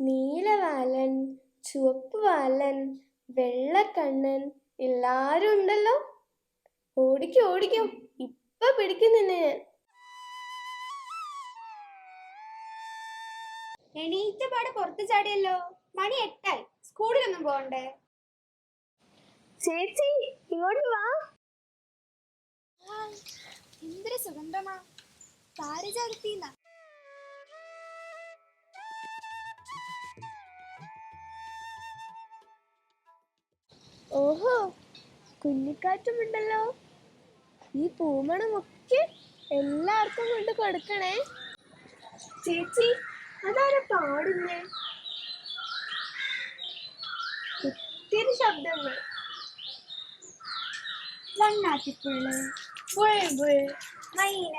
നീലവാലൻ ചുവപ്പ് വാലൻ വെള്ളക്കണ്ണൻ എല്ലാരും ഉണ്ടല്ലോ ഓടിക്കും ഓടിക്കും. ഇപ്പൊ പിടിക്കും നിന്നെ ഞാൻ. എണീറ്റ പാടെ പുറത്ത് ചാടിയല്ലോ. മണി എട്ടായി. സ്കൂളിലൊന്നും പോകണ്ടേ ചേച്ചി ഇങ്ങോട്ട് വാ. എന്തൊരു സുഗന്ധമാ. പാരിജാതത്തീന്ന. ഓഹോ കുഞ്ഞിക്കാറ്റുമുണ്ടല്ലോ ഈ പൂമണമൊക്കെ എല്ലാവർക്കും കൊണ്ട് കൊടുക്കണേ. ചേച്ചി അതാരാ പാടുന്നേ? ഒത്തിരി ശബ്ദങ്ങൾ. വണ്ണാത്തിപ്പുള്ള് ബുൾബുൾ മൈന.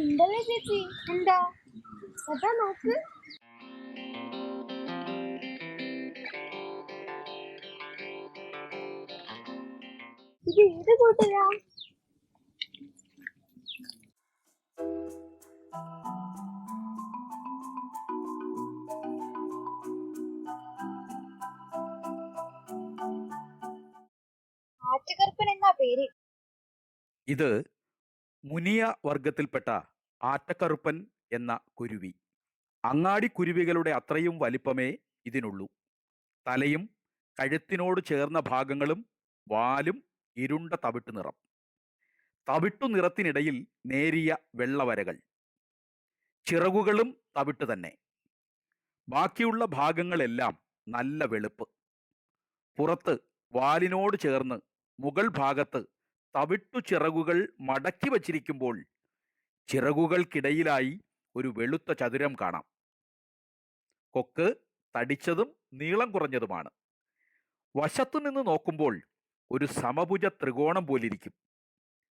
ഉണ്ടല്ലേ ചേച്ചി? എന്താ? അതാ നോക്ക്. ഇത് ഏത് കൂട്ടരാ? ആറ്റുകറുപ്പൻ എന്നാ പേര്? ഇത് മുനിയ വർഗത്തിൽപ്പെട്ട ആറ്റക്കറുപ്പൻ എന്ന കുരുവി. അങ്ങാടി കുരുവികളുടെ അത്രയും വലിപ്പമേ ഇതിനുള്ളൂ. തലയും കഴുത്തിനോട് ചേർന്ന ഭാഗങ്ങളും വാലും ഇരുണ്ട തവിട്ടു നിറം. തവിട്ടു നിറത്തിനിടയിൽ നേരിയ വെള്ളവരകൾ. ചിറകുകളും തവിട്ട് തന്നെ. ബാക്കിയുള്ള ഭാഗങ്ങളെല്ലാം നല്ല വെളുപ്പ്. പുറത്ത് വാലിനോട് ചേർന്ന് മുകൾ ഭാഗത്ത് തവിട്ടു ചിറകുകൾ മടക്കി വച്ചിരിക്കുമ്പോൾ ചിറകുകൾക്കിടയിലായി ഒരു വെളുത്ത ചതുരം കാണാം. കൊക്ക് തടിച്ചതും നീളം കുറഞ്ഞതുമാണ്. വശത്തു നിന്ന് നോക്കുമ്പോൾ ഒരു സമഭുജ ത്രികോണം പോലിരിക്കും.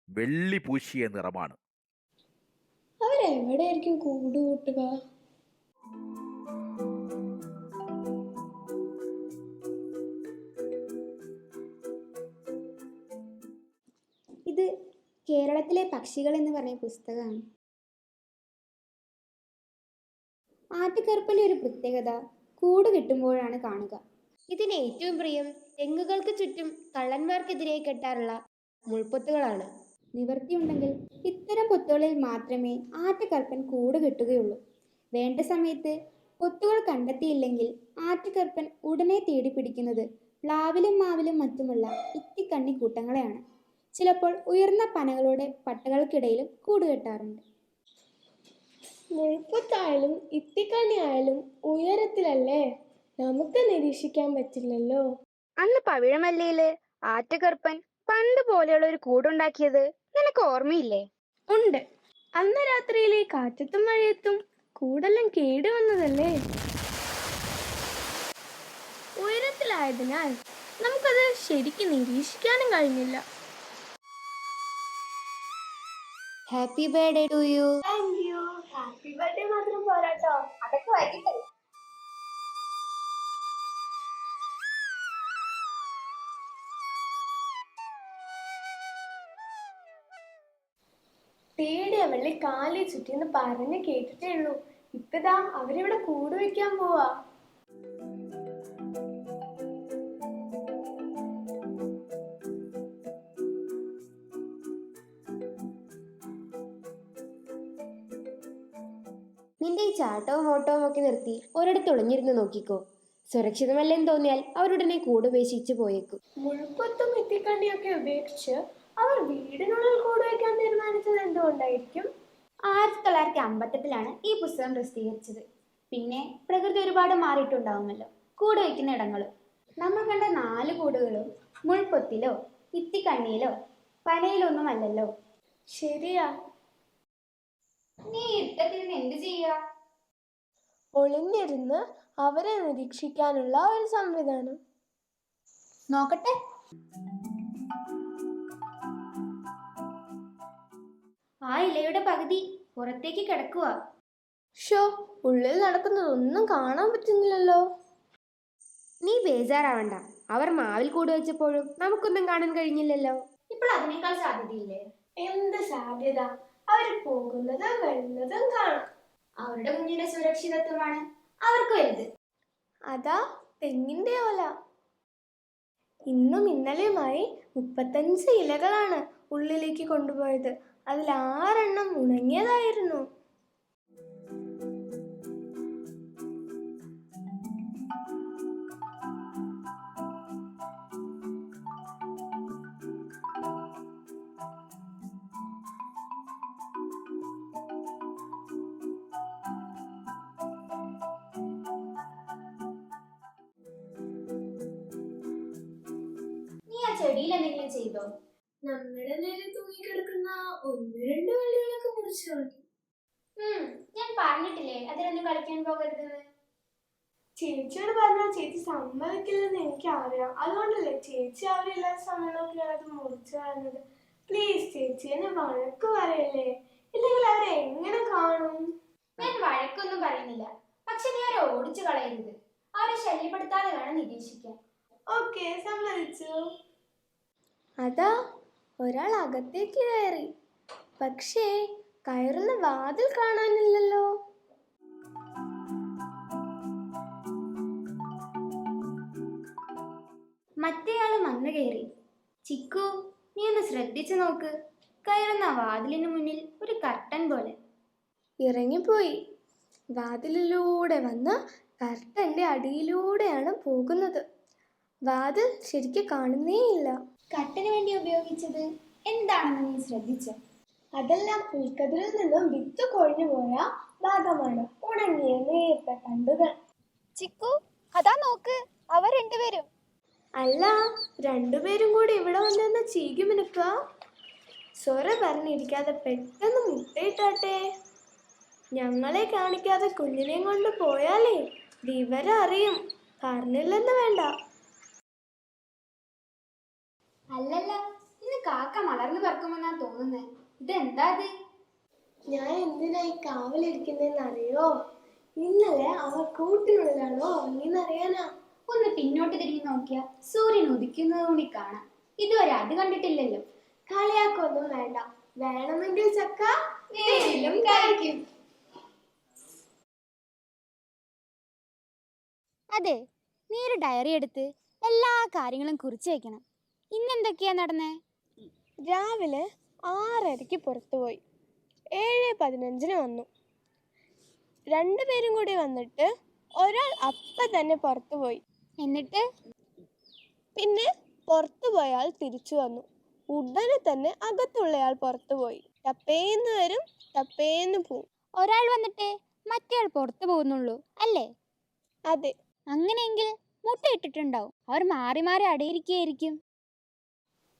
വെള്ളി പൂശിയ നിറമാണ്. ഇത് കേരളത്തിലെ പക്ഷികൾ എന്ന് പറഞ്ഞ പുസ്തകമാണ്. ആറ്റുകറുപ്പന്റെ ഒരു പ്രത്യേകത കൂട് കിട്ടുമ്പോഴാണ് കാണുക. ഇതിന് ഏറ്റവും പ്രിയം തെങ്ങുകൾക്ക് ചുറ്റും കള്ളന്മാർക്കെതിരെ കെട്ടാറുള്ള മുൾപ്പൊത്തുകളാണ്. നിവൃത്തിയുണ്ടെങ്കിൽ ഇത്തരം പൊത്തുകളിൽ മാത്രമേ ആറ്റക്കറുപ്പൻ കൂട് കെട്ടുകയുള്ളൂ. വേണ്ട സമയത്ത് പൊത്തുകൾ കണ്ടെത്തിയില്ലെങ്കിൽ ആറ്റക്കറുപ്പൻ ഉടനെ തേടി പിടിക്കുന്നത് പ്ലാവിലും മാവിലും മറ്റുമുള്ള ഇത്തിക്കണ്ണി കൂട്ടങ്ങളെയാണ്. ചിലപ്പോൾ ഉയർന്ന പനകളുടെ പട്ടകൾക്കിടയിലും കൂട് ഇത്തിക്കണ്ണി ആയാലും ഉയരത്തിലല്ലേ? നമുക്ക് നിരീക്ഷിക്കാൻ പറ്റില്ലല്ലോ. അന്ന് പവിഴമല്ലയിൽ ആറ്റുകറുപ്പൻ പണ്ട് പോലെയുള്ള ഒരു കൂടുണ്ടാക്കിയത് നിനക്ക് ഓർമ്മയില്ലേ? ഉണ്ട്. അന്ന് രാത്രിയിലെ കാറ്റത്തും മഴയത്തും കൂടെല്ലാം കേടുവന്നതല്ലേ ഉയരത്തിലായതിനാൽ നമുക്കത് ശരിക്കും നിരീക്ഷിക്കാനും കഴിഞ്ഞില്ല. Happy birthday to you thank you happy birthday മാത്രം പോരാട്ടോ. അതൊക്കെ വൈകിട്ട് പേടിയ വെള്ളി കാലി ചുറ്റിന്ന് പറഞ്ഞ് കേട്ടിട്ടേ ഉള്ളൂ. ഇപ്പതാ അവരിവിടെ കൂട് വെക്കാൻ പോവാ. നിന്റെ ഈ ചാട്ടവും ഓട്ടവും ഒക്കെ നിർത്തി ഒരിടത്ത് ഒളിഞ്ഞിരുന്ന് നോക്കിക്കോ. സുരക്ഷിതമല്ലെന്ന് തോന്നിയാൽ അവരുടനെ കൂട് ഉപേക്ഷിച്ച് പോയേക്കും. മുഴുപ്പത്തും ഇത്തിക്കണ്ണിയൊക്കെ ഉപേക്ഷിച്ച് അവർ വീടിനുള്ളിൽ കൂട് വയ്ക്കാൻ തീരുമാനിച്ചത് എന്തുകൊണ്ടായിരിക്കും? ആയിരത്തി തൊള്ളായിരത്തി അമ്പത്തെട്ടിലാണ് ഈ പുസ്തകം പ്രസിദ്ധീകരിച്ചത്. പിന്നെ പ്രകൃതി ഒരുപാട് മാറിയിട്ടുണ്ടാവുമല്ലോ. കൂട് വയ്ക്കുന്ന ഇടങ്ങളും. നമ്മൾ കണ്ട നാല് കൂടുകളും മുൾപ്പൊത്തിലോ ഇത്തിക്കണ്ണിയിലോ പനയിലൊന്നുമല്ലല്ലോ. ശരിയാ. നീ ഇരുട്ടത്തിൽ എന്ത് ചെയ്യാ? ഒളിഞ്ഞിരുന്ന് അവരെ നിരീക്ഷിക്കാനുള്ള ഒരു സംവിധാനം. നോക്കട്ടെ. ആ ഇലയുടെ പകുതി പുറത്തേക്ക് കിടക്കുക ഷോ ഉള്ളിൽ നടക്കുന്നതൊന്നും കാണാൻ പറ്റുന്നില്ലല്ലോ. നീ ബേജാറാവണ്ട. അവർ മാവിൽ കൂട് വെച്ചപ്പോഴും നമുക്കൊന്നും കാണാൻ കഴിഞ്ഞില്ലല്ലോ. ഇപ്പോൾ അതിനേക്കാൾ സാധ്യതയില്ലേ? എന്ത് സാധ്യത? അവർ പോകുന്നതും വരുന്നതും കാണാം. അവരുടെ കുഞ്ഞിന്റെ സുരക്ഷിതത്വമാണ് അവർക്ക് വലുത്. അതാ തെങ്ങിന്റെ ഓല. ഇന്നും ഇന്നലെയുമായി മുപ്പത്തഞ്ച് ഇലകളാണ് ഉള്ളിലേക്ക് കൊണ്ടുപോയത്. അതിൽ ആറെണ്ണം ഉണങ്ങിയതായിരുന്നു. ചെടിയിൽ എന്തെങ്കിലും ചെയ്തോ? നമ്മുടെ നേരെ തൂങ്ങിക്കിടക്കുന്ന ഒന്ന് രണ്ട് വള്ളികളൊക്കെ മുറിച്ചു കളഞ്ഞു. ഞാൻ പറഞ്ഞിട്ടില്ലേ അതിലൊന്നും കളിക്കാൻ പോകരുതെന്ന് ചേച്ചിയോട് പറഞ്ഞാൽ ചേച്ചി സമ്മതിക്കില്ലെന്ന് എനിക്കറിയാം. അതുകൊണ്ടല്ലേ ചേച്ചി അവരില്ലാത്ത സമയമൊക്കെ അത് മുറിച്ചു കളഞ്ഞത്. പ്ലീസ് ചേച്ചി എന്നെ വഴക്ക് പറയല്ലേ? ഇല്ലെങ്കിൽ അവരെ എങ്ങനെ കാണും? ഞാൻ വഴക്കൊന്നും പറയുന്നില്ല. പക്ഷെ നീ അവരെ ഓടിച്ചു കളയരുത്. അവരെ ശല്യപ്പെടുത്താതെ വേണം നിരീക്ഷിക്കാൻ. ഓക്കെ സമ്മതിച്ചു. അതാ ഒരാൾ അകത്തേക്ക് കയറി. പക്ഷേ കയറുന്ന വാതിൽ കാണാനില്ലല്ലോ. മറ്റേയാൾ വന്നു കയറി. ചിക്കു നീ ഒന്ന് ശ്രദ്ധിച്ചു നോക്ക്. കയറുന്ന വാതിലിന് മുന്നിൽ ഒരു കർട്ടൻ പോലെ. ഇറങ്ങിപ്പോയി. വാതിലിലൂടെ വന്ന് കർട്ടന്റെ അടിയിലൂടെയാണ് പോകുന്നത്. വാതിൽ ശരിക്കും കാണുന്നേയില്ല. കർട്ടന് വേണ്ടി ഉപയോഗിച്ചത് എന്താണെന്ന് നീ ശ്രദ്ധിച്ചോ? അതെല്ലാം പുൽക്കതിരിൽ നിന്നും വിത്ത് കൊഴിഞ്ഞു പോയ ഭാഗമാണ് ഉണങ്ങിയ നേർത്ത തണ്ടുകൾ. ചിക്കു അതാ നോക്ക് അവർ രണ്ടുപേരും. അല്ല രണ്ടുപേരും കൂടി ഇവിടെ വന്നിരുന്ന ചീകി മിനുക്കുക സ്വര പറഞ്ഞിരിക്കാതെ പെട്ടെന്ന് മുട്ടയിട്ടാട്ടെ. ഞങ്ങളെ കാണിക്കാതെ കുഞ്ഞിനെയും കൊണ്ട് പോയാലേ വിവരം അറിയും പറഞ്ഞില്ലെന്ന് വേണ്ട. അല്ലല്ല ഇന്ന് കാക്ക മലർന്നു പറക്കുമെന്നാ തോന്നുന്നത് ഇതെന്താ ഇത്? ഞാൻ എന്തിനായി കാവലിരിക്കുന്നതെന്ന് അറിയോ ഇന്നലെ അവർ കൂട്ടിനുള്ളിലാണോ ഉറങ്ങിയെന്നറിയാനാ. ഒന്ന് പിന്നോട്ട് തിരിഞ്ഞു നോക്കിയാ സൂര്യൻ ഉദിക്കുന്നത് കൂടി കാണാം. ഇതുവരെ അത് കണ്ടിട്ടില്ലല്ലോ. കളിയാക്കൊന്നും വേണ്ട. വേണമെങ്കിൽ ചക്ക നേരിലും കഴിക്കും. അതെ നീ ഒരു ഡയറി എടുത്ത് എല്ലാ കാര്യങ്ങളും കുറിച്ച് വെക്കണം. ഇന്നെന്തൊക്കെയാ നടന്നേ? രാവിലെ ആറരയ്ക്ക് പുറത്തുപോയി ഏഴ് പതിനഞ്ചിന് വന്നു. രണ്ടുപേരും കൂടി വന്നിട്ട് ഒരാൾ അപ്പ തന്നെ പുറത്തു പോയി. എന്നിട്ട്? പിന്നെ പുറത്തു പോയാൽ തിരിച്ചു വന്നു. ഉടനെ തന്നെ അകത്തുള്ളയാൾ പുറത്തു പോയി. ടപ്പേന്ന് വരും ടപ്പേന്ന് പോവും. ഒരാൾ വന്നിട്ട് മറ്റേയാൾ പുറത്തു പോകുന്നുള്ളൂ അല്ലേ? അതെ. അങ്ങനെയെങ്കിൽ മുട്ടയിട്ടിട്ടുണ്ടാവും അവർ മാറി മാറി അടയിരിക്കുകയായിരിക്കും.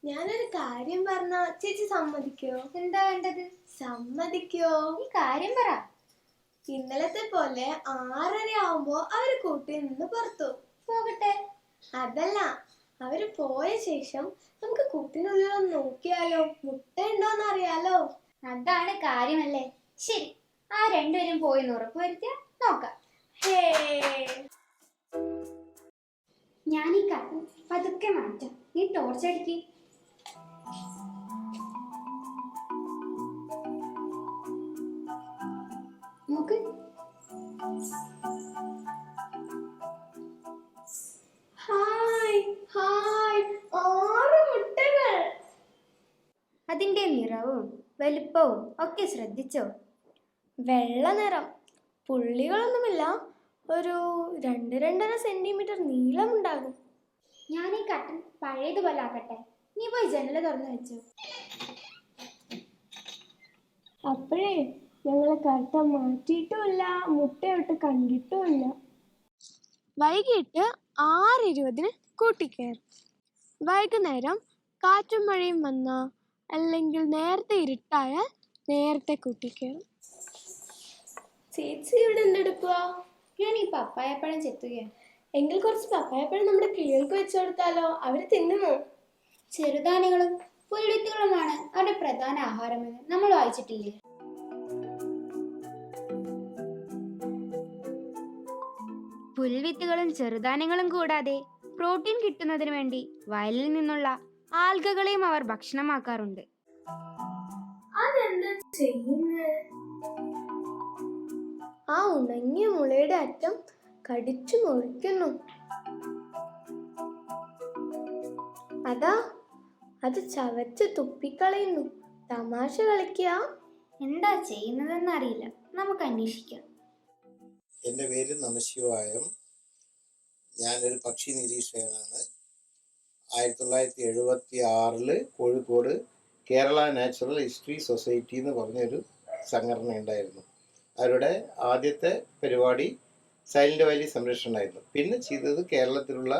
ഞാനൊരു കാര്യം പറഞ്ഞ ചേച്ചി സമ്മതിക്കോ? എന്താ വേണ്ടത്? സമ്മതിക്കോ? ഈ കാര്യം പറ. ഇന്നലത്തെ പോലെ ആറര ആവുമ്പോ അവർ കൂട്ടി നിന്ന് പുറത്തു. പോകട്ടെ. അതല്ല അവർ പോയ ശേഷം നമുക്ക് കൂട്ടിനുള്ളിൽ ഒന്ന് നോക്കിയാലോ? മുട്ട ഉണ്ടോന്ന് അറിയാലോ? അതാണ് കാര്യമല്ലേ? ശരി ആ രണ്ടുപേരും പോയി ഉറപ്പ് വരുത്തിയ നോക്കാം. ഹേ. ഞാൻ ഈ കർട്ടൻ പതുക്കെ മാറ്റാം. നീ ടോർച്ച് വെള്ള നിറം. പുള്ളികളൊന്നുമില്ല. ഒരു രണ്ട് രണ്ടര സെന്റിമീറ്റർ നീളമുണ്ടാകും. ഞാൻ ഈ കട്ടൻ പഴയതുപോലെ ആക്കട്ടെ. നീ പോയി ജനല തുറന്നു വെച്ചു. അപ്പോഴേ ഞങ്ങൾ കട്ട മാറ്റിയിട്ടുമില്ല മുട്ടയിട്ട് കണ്ടിട്ടുമില്ല. വൈകിട്ട് ആറ് ഇരുപതിന് കൂട്ടിക്കയറും. വൈകുന്നേരം കാറ്റും മഴയും വന്ന അല്ലെങ്കിൽ നേരത്തെ ഇരുട്ടായാൽ നേരത്തെ കൂട്ടിക്കയറും. ചേച്ചി ഇവിടെ എന്തെടുക്കുക ഞാൻ ഈ പപ്പായപ്പഴം ചെത്തുകയാണ് എങ്കിൽ കുറച്ച് പപ്പായപ്പഴം നമ്മുടെ കിളികൾക്ക് വെച്ചു കൊടുത്താലോ? അവർ തിന്നുമോ ചെറുധാന്യങ്ങളും പുൽവിത്തുകളുമാണ് അവരുടെ പ്രധാന ആഹാരമെന്ന് നമ്മൾ വായിച്ചിട്ടില്ലേ? പുൽവിത്തുകളും ചെറുധാന്യങ്ങളും കൂടാതെ പ്രോട്ടീൻ കിട്ടുന്നതിന് വേണ്ടി വയലിൽ നിന്നുള്ള ആൽഗകളെയും അവർ ഭക്ഷണമാക്കാറുണ്ട്. അതെന്താ ചെയ്യുന്നേ? ആ ഉണങ്ങിയ മുളയുടെ അറ്റം കടിച്ചു മുറിക്കുന്നു. അതാ അത് ചവച്ച് തുപ്പിക്കളയുന്നു. തമാശ കളിക്കുക. എന്താ ചെയ്യുന്നതെന്ന് അറിയില്ല നമുക്ക് അന്വേഷിക്കാം. എന്റെ പേര് നമശിവായം. ഞാനൊരു പക്ഷി നിരീക്ഷകനാണ്. ആയിരത്തി തൊള്ളായിരത്തി എഴുപത്തി ആറിൽ Kozhikode Kerala natural history society എന്ന് പറഞ്ഞൊരു സംഘടന ഉണ്ടായിരുന്നു അവരുടെ ആദ്യത്തെ പരിപാടി സൈലന്റ് വാലി സംരക്ഷണമായിരുന്നു. പിന്നെ ചെയ്തത് കേരളത്തിലുള്ള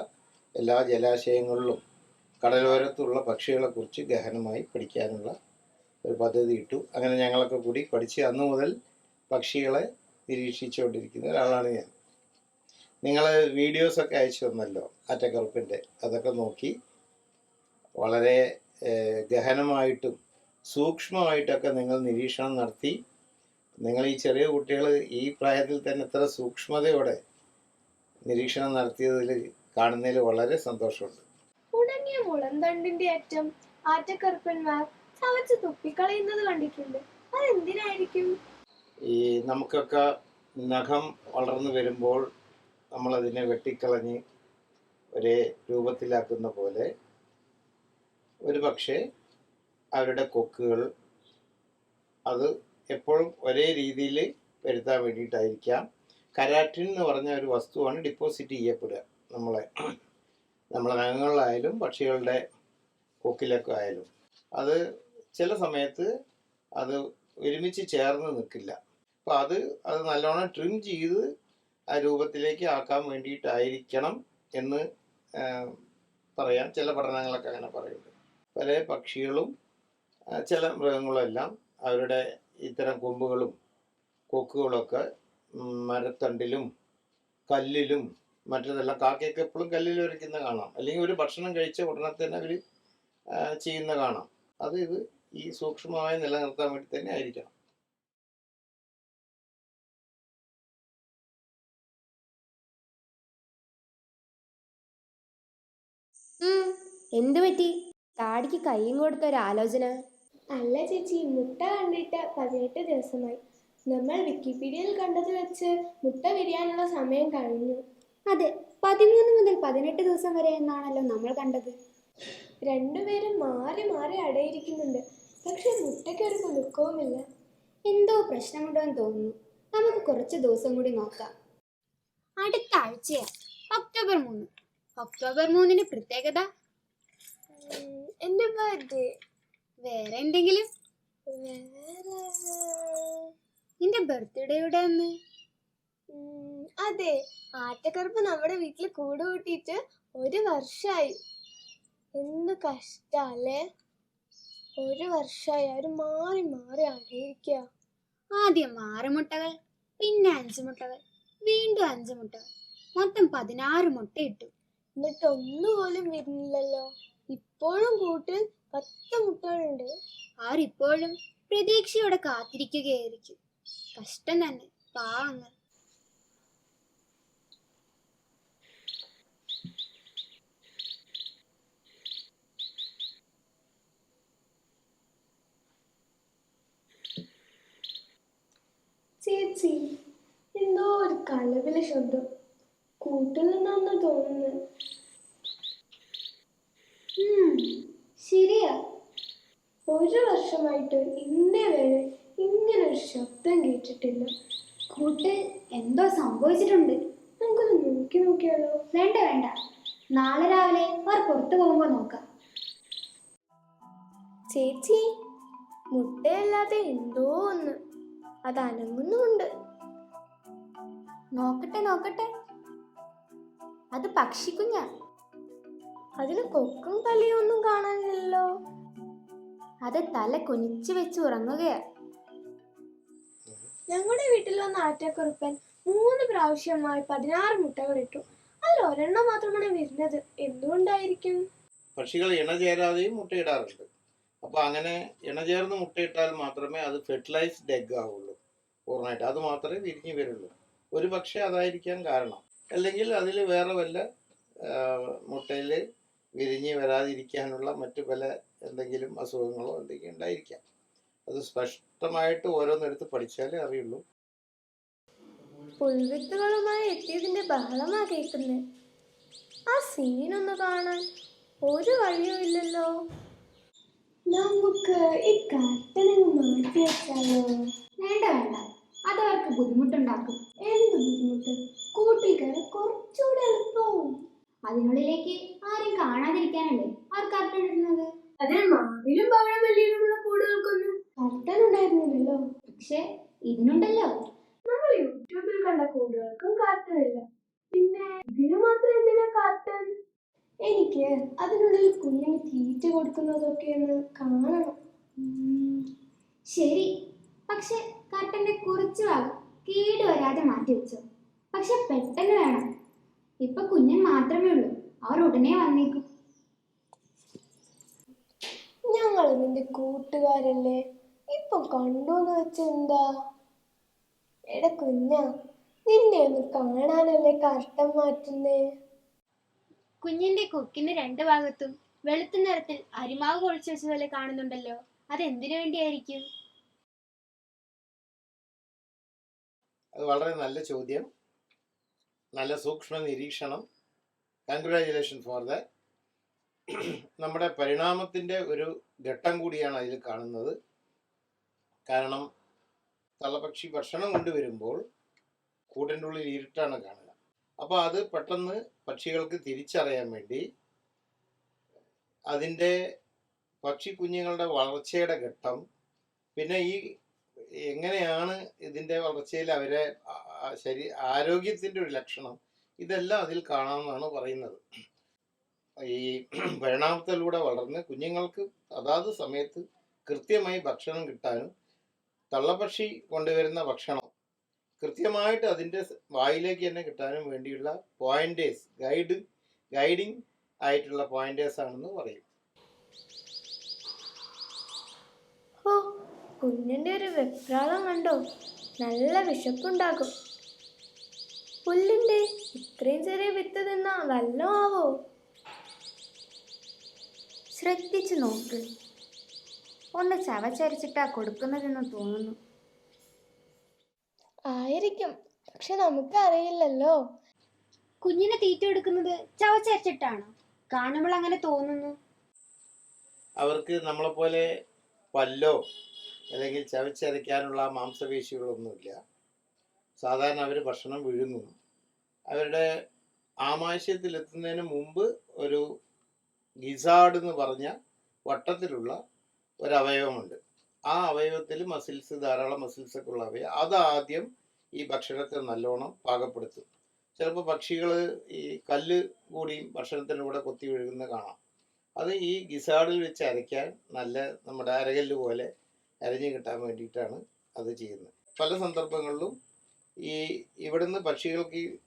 എല്ലാ ജലാശയങ്ങളിലും കടലോരത്തുള്ള പക്ഷികളെക്കുറിച്ച് ഗഹനമായി പഠിക്കാനുള്ള ഒരു പദ്ധതി ഇട്ടു. അങ്ങനെ ഞങ്ങളൊക്കെ കൂടി പഠിച്ച് അന്ന് മുതൽ പക്ഷികളെ നിരീക്ഷിച്ചുകൊണ്ടിരിക്കുന്ന ഒരാളാണ് ഞാൻ. നിങ്ങൾ വീഡിയോസൊക്കെ അയച്ചു തന്നല്ലോ അറ്റക്കറുപ്പിന്റെ അതൊക്കെ നോക്കി വളരെ ഗഹനമായിട്ടും സൂക്ഷ്മമായിട്ടൊക്കെ നിങ്ങൾ നിരീക്ഷണം നടത്തി നിങ്ങൾ ഈ ചെറിയ കുട്ടികൾ ഈ പ്രായത്തിൽ തന്നെ ഇത്ര സൂക്ഷ്മതയോടെ നിരീക്ഷണം നടത്തിയതിൽ കാണുന്നതിൽ വളരെ സന്തോഷമുണ്ട്. ഉണങ്ങിയ മുളന്തണ്ടിന്റെ അറ്റം ആറ്റക്കറുപ്പന്മാർ ചവച്ച് തുപ്പിക്കളയുന്നത് കണ്ടിട്ടുണ്ട്. അതെന്തിനായിരിക്കും? ഈ നമുക്കൊക്കെ നഖം വളർന്നു വരുമ്പോൾ നമ്മളതിനെ വെട്ടിക്കളഞ്ഞ് ഒരേ രൂപത്തിലാക്കുന്ന പോലെ ഒരു പക്ഷേ അവരുടെ കൊക്കുകൾ അത് എപ്പോഴും ഒരേ രീതിയിൽ വരുത്താൻ വേണ്ടിയിട്ടായിരിക്കാം. കരാറ്റിൻ എന്ന് പറഞ്ഞ ഒരു വസ്തുവാണ് ഡിപ്പോസിറ്റ് ചെയ്യപ്പെടുക. നമ്മളെ നമ്മളെ നഖങ്ങളിലായാലും പക്ഷികളുടെ കൊക്കിലൊക്കെ ആയാലും. അത് ചില സമയത്ത് അത് ഒരുമിച്ച് ചേർന്ന് നിൽക്കില്ല. അപ്പോൾ അത് അത് നല്ലോണം ട്രിം ചെയ്ത് ആ രൂപത്തിലേക്ക് ആക്കാൻ വേണ്ടിയിട്ടായിരിക്കണം എന്ന് പറയാം ചില പഠനങ്ങളൊക്കെ അങ്ങനെ പറയുന്നുണ്ട്. പല പക്ഷികളും ചില മൃഗങ്ങളും എല്ലാം അവരുടെ ഇത്തരം കൊമ്പുകളും കൊക്കുകളൊക്കെ മരത്തണ്ടിലും കല്ലിലും മറ്റതെല്ലാം കാക്കയൊക്കെ എപ്പോഴും കല്ലിൽ വരയ്ക്കുന്ന കാണാം. അല്ലെങ്കിൽ ഒരു ഭക്ഷണം കഴിച്ച ഉടനെ തന്നെ അവർ ചെയ്യുന്ന കാണാം. അത് ഇത് ഈ സൂക്ഷ്മമായി നിലനിർത്താൻ വേണ്ടി തന്നെ ആയിരിക്കണം. എന്തു പറ്റി? താടിക്ക് കൈയും കൊടുത്ത ഒരു ആലോചന. അല്ല ചേച്ചി മുട്ട കണ്ടിട്ട് പതിനെട്ട് ദിവസമായി. നമ്മൾ വിക്കിപീഡിയയിൽ കണ്ടത് വെച്ച് മുട്ട വിരിയാനുള്ള സമയം കഴിഞ്ഞു. അതെ പതിമൂന്ന് മുതൽ പതിനെട്ട് ദിവസം വരെ എന്നാണല്ലോ നമ്മൾ കണ്ടത്. രണ്ടുപേരും മാറി മാറി അടയിരിക്കുന്നുണ്ട്. പക്ഷെ മുട്ടയ്ക്ക് ഒരു കുലുക്കവുമില്ല എന്തോ പ്രശ്നമുണ്ടെന്ന് തോന്നുന്നു. നമുക്ക് കുറച്ച് ദിവസം കൂടി നോക്കാം. അടുത്ത ആഴ്ചയാണ്. ഒക്ടോബർ മൂന്ന്. ഒക്ടോബർ മൂന്നിന് പ്രത്യേകത? എന്റെ ബർത്ത്ഡേ വേറെ എന്തെങ്കിലും? നിന്റെ ബർത്ത്ഡേയുടെ അന്ന്? അതെ. ആറ്റക്കറുപ്പ് നമ്മുടെ വീട്ടിൽ കൂട് കൂട്ടിയിട്ട് ഒരു വർഷമായി എന്ത് കഷ്ടല്ലേ? ഒരു വർഷമായി അവർ മാറി മാറി അടയിരിക്കുക ആദ്യം ആറ് മുട്ടകൾ പിന്നെ അഞ്ച് മുട്ടകൾ വീണ്ടും അഞ്ച് മുട്ടകൾ. മൊത്തം പതിനാറ് മുട്ട ഇട്ടു. എന്നിട്ട് ഒന്നുപോലും വരുന്നില്ലല്ലോ. ഇപ്പോഴും കൂട്ടിൽ പത്ത് മുട്ടകളുണ്ട്. ആരിപ്പോഴും പ്രതീക്ഷയോടെ കാത്തിരിക്കുകയായിരിക്കും. കഷ്ടം തന്നെ പാവങ്ങൾ. ചേച്ചി എന്തോ ഒരു കലവിലെ ശബ്ദം. കൂട്ടിൽ നിന്നാന്ന് തോന്നുന്നു. ശരിയാ? ഒരു വർഷമായിട്ട് ഇന്നേ വരെ ഇങ്ങനെ ഒരു ശബ്ദം കേട്ടിട്ടില്ല. കൂട്ട് എന്തോ സംഭവിച്ചിട്ടുണ്ട്. നമുക്കൊന്ന് നോക്കി നോക്കിയാലോ? വേണ്ട വേണ്ട. നാളെ രാവിലെ അവർ പുറത്തു പോകുമ്പോൾ നോക്കാം. ചേച്ചി മുട്ടയല്ലാതെ എന്തോ ഒന്ന്. അത് അനങ്ങുന്നുമുണ്ട്. നോക്കട്ടെ നോക്കട്ടെ. അത് പക്ഷിക്കുഞ്ഞാ. അതിന് കൊക്കും തലയൊന്നും ഒന്നും കാണാനില്ലല്ലോ. അത് തല കൊനിച്ചു വെച്ച് ഉറങ്ങുകയാ. ഞങ്ങളുടെ വീട്ടിൽ വന്ന ആറ്റക്കുറുപ്പൻ മൂന്ന് പ്രാവശ്യമായി പതിനാറ് മുട്ടകൾ ഇട്ടു. അതിൽ ഒരെണ്ണം മാത്രമാണ് വരുന്നത്. എന്തുകൊണ്ടായിരിക്കും? പക്ഷികൾ ഇണചേരാതെയും മുട്ടയിടാറുണ്ട്. അപ്പൊ അങ്ങനെ ഇണചേർന്ന് മുട്ടയിട്ടാൽ മാത്രമേ അത് ഫെർട്ടിലൈസ്ഡ് എഗ് ആവുള്ളൂ. പൂർണമായിട്ട് അത് മാത്രമേ വിരിഞ്ഞു വരുള്ളൂ. ഒരു പക്ഷേ അതായിരിക്കാൻ കാരണം. അല്ലെങ്കിൽ അതിൽ വേറെ വല്ല മുട്ടയിൽ വിരിഞ്ഞ് വരാതിരിക്കാനുള്ള മറ്റു പല എന്തെങ്കിലും അസുഖങ്ങളോ എന്തെങ്കിലും ഉണ്ടായിരിക്കാം. അത് സ്പഷ്ടമായിട്ട് ഓരോന്നെടുത്ത് പഠിച്ചാലേ അറിയുള്ളൂ. പുൽവിത്തുകളുമായി എത്തിയതിന്റെ ബഹളമാ കേൾക്കുന്നത് ആ സീനൊന്ന് കാണാൻ ഒരു വഴിയും ഇല്ലല്ലോ. നമുക്ക് ഈ കട്ടനങ്ങ് മാറ്റി വെച്ചാലോ? വേണ്ട വേണ്ട. അതവർക്ക് ബുദ്ധിമുട്ടുണ്ടാക്കും. എന്ത് ബുദ്ധിമുട്ട്? കൂട്ടിൽ കയറി കുറച്ചുകൂടെ എളുപ്പവും അതിനുള്ളിലേക്ക് ആരും കാണാതിരിക്കാനല്ലേ? അവർ കർട്ടൻ ഇടുന്നത് അതെ മാവിലും പഴമല്ലിയിലുമുള്ള കൂടുകൾക്കൊന്നും കർട്ടൻ ഉണ്ടായിരുന്നില്ലല്ലോ പക്ഷെ ഇതിനുണ്ടല്ലോ. നമ്മൾ യൂട്യൂബിൽ കണ്ട കൂടുകൾക്കും കർട്ടൻ ഇല്ല പിന്നെ ഇതിനു മാത്രം എന്തിനാ കർട്ടൻ എനിക്ക് അതിനുള്ളിൽ കുഞ്ഞിന് തീറ്റ കൊടുക്കുന്നതൊക്കെ ഒന്ന് കാണണം ശരി. പക്ഷെ കർട്ടന്റെ കുറച്ച് ഭാഗം കേടുവരാതെ മാറ്റി വെച്ചോ പക്ഷെ പെട്ടെന്ന് വേണം. ഇപ്പൊ കുഞ്ഞൻ മാത്രമേ ഉള്ളൂ. അവർ ഉടനെ വന്നേക്കും. ഞങ്ങൾ നിന്റെ കൂട്ടുകാരല്ലേ? ഇപ്പൊ കണ്ടോന്ന് വെച്ചെന്താ? എടാ കുഞ്ഞ നിന്നെ ഒന്ന് കാണാനല്ലേ കഷ്ടം മാറ്റുന്നേ? കുഞ്ഞിന്റെ കൊക്കിന് രണ്ട് ഭാഗത്തും വെളുത്ത നിറത്തിൽ അരിമാവ് കുഴച്ചു വെച്ചതുപോലെ കാണുന്നുണ്ടല്ലോ. അതെന്തിനു വേണ്ടിയായിരിക്കും? അത് വളരെ നല്ല ചോദ്യം. നല്ല സൂക്ഷ്മ നിരീക്ഷണം. കൺഗ്രാജുലേഷൻ ഫോർ ദ നമ്മുടെ പരിണാമത്തിന്റെ ഒരു ഘട്ടം കൂടിയാണ് അതിൽ കാണുന്നത്. കാരണം തള്ളപ്പക്ഷി ഭക്ഷണം കൊണ്ടുവരുമ്പോൾ കൂടിന്റെ ഉള്ളിൽ ഇരുട്ടാണ് കാണുക. അപ്പോൾ അത് പെട്ടെന്ന് പക്ഷികൾക്ക് തിരിച്ചറിയാൻ വേണ്ടി അതിന്റെ പക്ഷി കുഞ്ഞുങ്ങളുടെ വളർച്ചയുടെ ഘട്ടം പിന്നെ ഈ എങ്ങനെയാണ് ഇതിന്റെ വളർച്ചയിൽ അവരെ ശരീ ആരോഗ്യത്തിന്റെ ഒരു ലക്ഷണം ഇതെല്ലാം അതിൽ കാണാമെന്നാണ് പറയുന്നത്. ഈ പരിണാമത്തിലൂടെ വളർന്ന് കുഞ്ഞുങ്ങൾക്ക് അതാത് സമയത്ത് കൃത്യമായി ഭക്ഷണം കിട്ടാനും തള്ളപ്പക്ഷി കൊണ്ടുവരുന്ന ഭക്ഷണം കൃത്യമായിട്ട് അതിന്റെ വായിലേക്ക് തന്നെ കിട്ടാനും വേണ്ടിയുള്ള പോയിന്റേഴ്സ് ഗൈഡ് ഗൈഡിങ് ആയിട്ടുള്ള പോയിന്റേഴ്സ് ആണെന്ന് പറയും. ഓ കുഞ്ഞിന്റെ ഒരു വെപ്രാളം കണ്ടോ? നല്ല വിശപ്പുണ്ടാകും. പുല്ലിന്റെ ഇത്രയും ചെറിയ വിത്ത് തിന്നാ വല്ലോ ആവോ ശ്രദ്ധിച്ചു നോക്ക്. ഒന്ന് ചവച്ചരച്ചിട്ടാ കൊടുക്കുന്നതെന്ന് തോന്നുന്നു. ആയിരിക്കും. പക്ഷെ നമുക്കറിയില്ലല്ലോ. കുഞ്ഞിനെ തീറ്റ എടുക്കുന്നത് ചവച്ചരച്ചിട്ടാണോ? കാണുമ്പോൾ അങ്ങനെ തോന്നുന്നു. അവർക്ക് നമ്മളെപ്പോലെ പല്ലോ അല്ലെങ്കിൽ ചവച്ചരയ്ക്കാനുള്ള മാംസപേശികളൊന്നുമില്ല. സാധാരണ അവർ ഭക്ഷണം വിഴുങ്ങും. അവരുടെ ആമാശയത്തിലെത്തുന്നതിന് മുമ്പ് ഒരു ഗിസാഡ് എന്ന് പറഞ്ഞ വട്ടത്തിലുള്ള ഒരു അവയവമുണ്ട് ആ അവയവത്തിൽ മസിൽസ് ധാരാളം മസിൽസ് ഒക്കെ ഉള്ള അവയവം അതാദ്യം ഈ ഭക്ഷണത്തെ നല്ലോണം പാകപ്പെടുത്തും. ചിലപ്പോൾ പക്ഷികൾ ഈ കല്ല് കൂടിയും ഭക്ഷണത്തിന്റെ കൂടെ കൊത്തി വിഴുകുന്നത് കാണാം. അത് ഈ ഗിസാഡിൽ വെച്ച് അരയ്ക്കാൻ നല്ല നമ്മുടെ അരകല്ല് പോലെ അരഞ്ഞു കിട്ടാൻ വേണ്ടിയിട്ടാണ് അത് ചെയ്യുന്നത്. പല സന്ദർഭങ്ങളിലും ഈ ഇവിടുന്ന് പക്ഷികൾക്ക് ഈ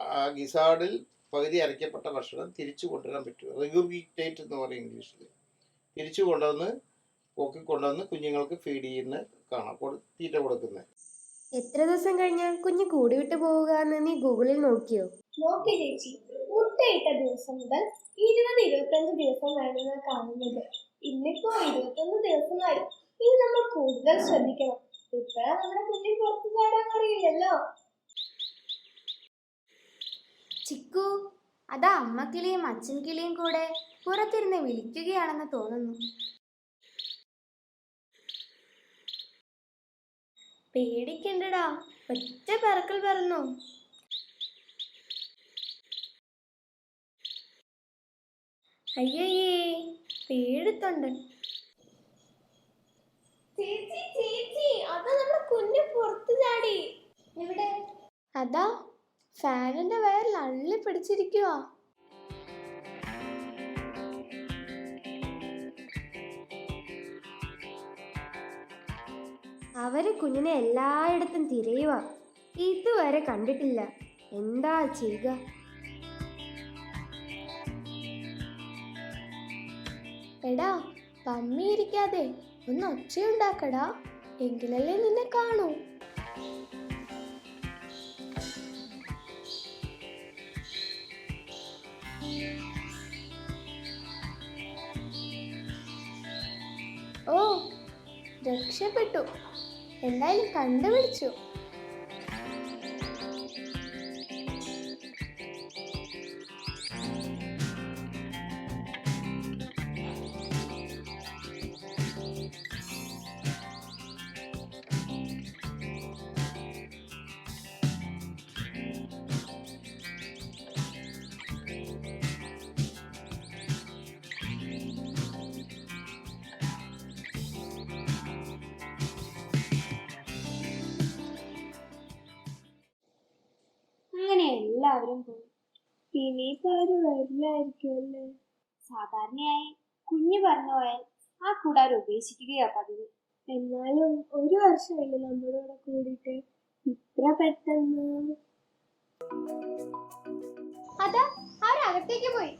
ആ ഗിസാഡിൽ പകുതി അരയ്ക്കപ്പെട്ട ഭക്ഷണം തിരിച്ചു കൊണ്ടുവരാൻ പറ്റും. റിഗുർഗിറ്റേറ്റ് എന്ന് പറയും ഇംഗ്ലീഷിൽ. തിരിച്ചു കൊണ്ടുവന്ന് പൊക്കി കൊണ്ടുവന്ന് കുഞ്ഞുങ്ങൾക്ക് ഫീഡ് ചെയ്യുന്ന കാണാം. തീറ്റ കൊടുക്കുന്നത്. എത്ര ദിവസം കഴിഞ്ഞാൽ കുഞ്ഞ് കൂടി വിട്ടു പോവുക എന്ന് നീ ഗൂഗിളിൽ നോക്കിയോ? നോക്കി ചേച്ചി. മുട്ടയിട്ട ദിവസം മുതൽ ഇരുപത് ഇരുപത്തഞ്ച് ദിവസം കാണുന്നത്. ഇന്നിപ്പോ ഇരുപത്തൊന്ന് ദിവസമായി. ഇനി നമ്മൾ കൂടുതൽ ശ്രദ്ധിക്കണം. ഇപ്പഴാ നമ്മുടെ കുഞ്ഞിൽ പുറത്തു ചാടാൻ അറിയില്ലല്ലോ. ചിക്കു അതാ അമ്മ കിളിയും അച്ഛൻ കിളിയും കൂടെ പുറത്തിരുന്ന് വിളിക്കുകയാണെന്ന് തോന്നുന്നു. പേടിക്കണ്ടടാ ഒറ്റ പറക്കൽ പറന്നു. അയ്യയ്യേ പേടിത്തൊണ്ട്. ചേച്ചി ചേച്ചി അതാ നമ്മുടെ കുഞ്ഞു പുറത്തു ചാടി. എവിടെ? അതാ ഫാനിന്റെ വയറിൽ അള്ളി പിടിച്ചിരിക്കുക അവർ കുഞ്ഞിനെ എല്ലായിടത്തും തിരയുക ഇതുവരെ കണ്ടിട്ടില്ല. എന്താ ചെയ്യുക? എടാ പമ്മിയിരിക്കാതെ ഒന്ന് ഒച്ചയുണ്ടാക്കടാ. എങ്കിലല്ലേ നിന്നെ കാണൂ. ഓ രക്ഷപ്പെട്ടു. എന്തായാലും കണ്ടുപിടിച്ചു. ഇനിയിപ്പോ അവർ സാധാരണയായി കുഞ്ഞു പറഞ്ഞു പോയാൽ ആ കൂടാർ ഉപേക്ഷിക്കുകയാ പതിവ്. എന്നാലും ഒരു വർഷമല്ലേ നമ്മുടെ കൂടെ കൂടിയിട്ട്? ഇത്ര പെട്ടെന്ന്. അവരകത്തേക്ക് പോയി.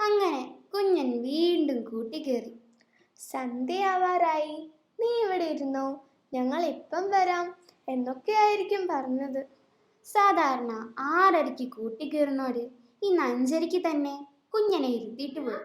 അങ്ങനെ കുഞ്ഞൻ വീണ്ടും കൂട്ടിക്കേറി. സന്ധ്യയാവാറായി. നീ ഇവിടെ ഇരുന്നോ? ഞങ്ങൾ ഇപ്പം വരാം എന്നൊക്കെയായിരിക്കും പറഞ്ഞത്. സാധാരണ ആറരയ്ക്ക് കൂട്ടിക്കീറുന്നവര് ഇന്ന് അഞ്ചരയ്ക്ക് തന്നെ കുഞ്ഞനെ ഇരുത്തിയിട്ട് പോയി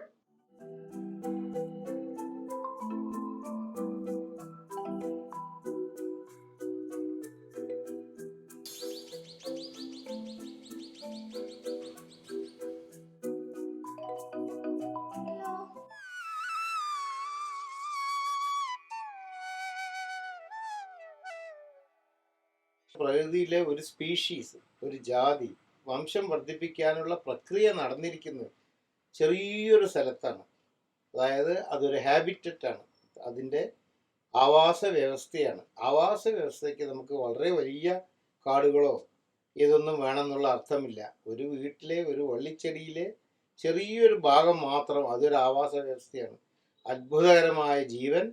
പ്രകൃതിയിലെ ഒരു സ്പീഷീസ് ഒരു ജാതി വംശം വർദ്ധിപ്പിക്കാനുള്ള പ്രക്രിയ നടന്നിരിക്കുന്നത് ചെറിയൊരു സ്ഥലത്താണ്. അതായത് അതൊരു ഹാബിറ്ററ്റ് ആണ്. അതിന്റെ ആവാസ വ്യവസ്ഥയാണ്. ആവാസ വ്യവസ്ഥയ്ക്ക് നമുക്ക് വളരെ വലിയ കാടുകളോ ഇതൊന്നും വേണമെന്നുള്ള അർത്ഥമില്ല. ഒരു വീട്ടിലെ ഒരു വള്ളിച്ചെടിയിലെ ചെറിയൊരു ഭാഗം മാത്രം അതൊരു ആവാസ വ്യവസ്ഥയാണ്. അത്ഭുതകരമായ ജീവൻ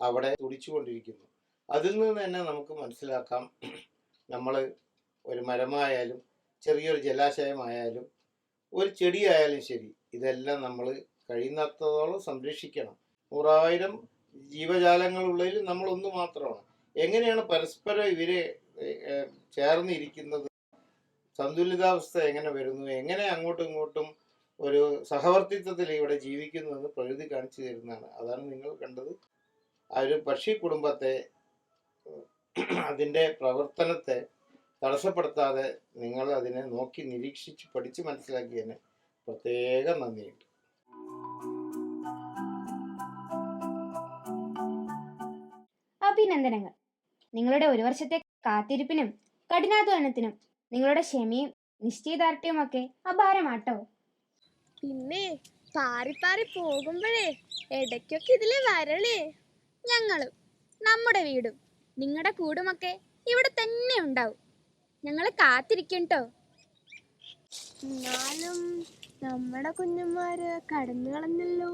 അവിടെ തുടിച്ചുകൊണ്ടിരിക്കുന്നു. അതിൽ നിന്ന് തന്നെ നമുക്ക് മനസ്സിലാക്കാം. നമ്മൾ ഒരു മരമായാലും ചെറിയൊരു ജലാശയമായാലും ഒരു ചെടിയായാലും ശരി ഇതെല്ലാം നമ്മൾ കഴിയുന്നത്തോളം സംരക്ഷിക്കണം. നൂറായിരം ജീവജാലങ്ങളുള്ളതിൽ നമ്മൾ ഒന്ന് മാത്രമാണ്. എങ്ങനെയാണ് പരസ്പരം ഇവരെ ചേർന്നിരിക്കുന്നത്? സന്തുലിതാവസ്ഥ എങ്ങനെ വരുന്നു? എങ്ങനെ അങ്ങോട്ടും ഇങ്ങോട്ടും ഒരു സഹവർത്തിത്വത്തിൽ ഇവിടെ ജീവിക്കുന്നു എന്ന് പ്രകൃതി കാണിച്ചു തരുന്നതാണ്. അതാണ് നിങ്ങൾ കണ്ടത്. ആ ഒരു പക്ഷി കുടുംബത്തെ അതിന്റെ പ്രവർത്തനത്തെ തടസ്സപ്പെടുത്താതെ നിങ്ങൾ അതിനെ നോക്കി നിരീക്ഷിച്ച് പഠിച്ച് മനസ്സിലാക്കിയതിന് പ്രത്യേകം നന്ദിയുണ്ട്. അഭിനന്ദനങ്ങൾ. നിങ്ങളുടെ ഒരു വർഷത്തെ കാത്തിരിപ്പിനും കഠിനാധ്വാനത്തിനും നിങ്ങളുടെ ക്ഷമയും നിശ്ചയദാർഢ്യവും ഒക്കെ അപാരമാട്ടോ. പിന്നെ പാറി പാറി പോകുമ്പോഴേ ഇടയ്ക്കൊക്കെ ഇതിലെ വരണേ ഞങ്ങളും നമ്മുടെ വീടും. നിങ്ങളുടെ കൂടുമൊക്കെ ഇവിടെ തന്നെ ഉണ്ടാവും. ഞങ്ങൾ കാത്തിരിക്കും എന്നാലും നമ്മുടെ കുഞ്ഞന്മാര് കടന്നു കളഞ്ഞല്ലോ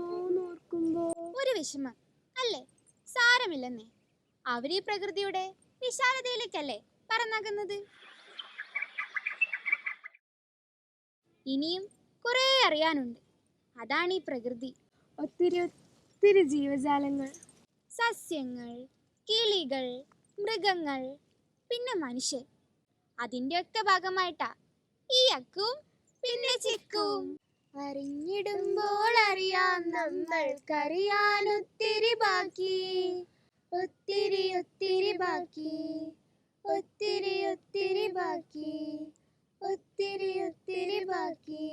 ഓർക്കുമ്പോ ഒരു വിഷമം. അല്ലേ? സാരമില്ലെന്നേ. അവരീ പ്രകൃതിയുടെ വിശാലതയിലേക്കല്ലേ പറന്നാകുന്നത്? ഇനിയും കുറേ അറിയാനുണ്ട്. അതാണ് ഈ പ്രകൃതി. ഒത്തിരി ഒത്തിരി ജീവജാലങ്ങൾ. സസ്യങ്ങൾ കിളികൾ മൃഗങ്ങൾ പിന്നെ മനുഷ്യർ അതിന്റെയൊക്കെ ഭാഗമായിട്ടാ ഈ അക്കും പിന്നെ ചിക്കും അറിഞ്ഞിടുമ്പോൾ അറിയാം നമ്മൾക്കറിയാൻ ഒത്തിരി ബാക്കി. ഒത്തിരി ഒത്തിരി ബാക്കി. ഒത്തിരി ഒത്തിരി ബാക്കി. ഒത്തിരി ഒത്തിരി ബാക്കി.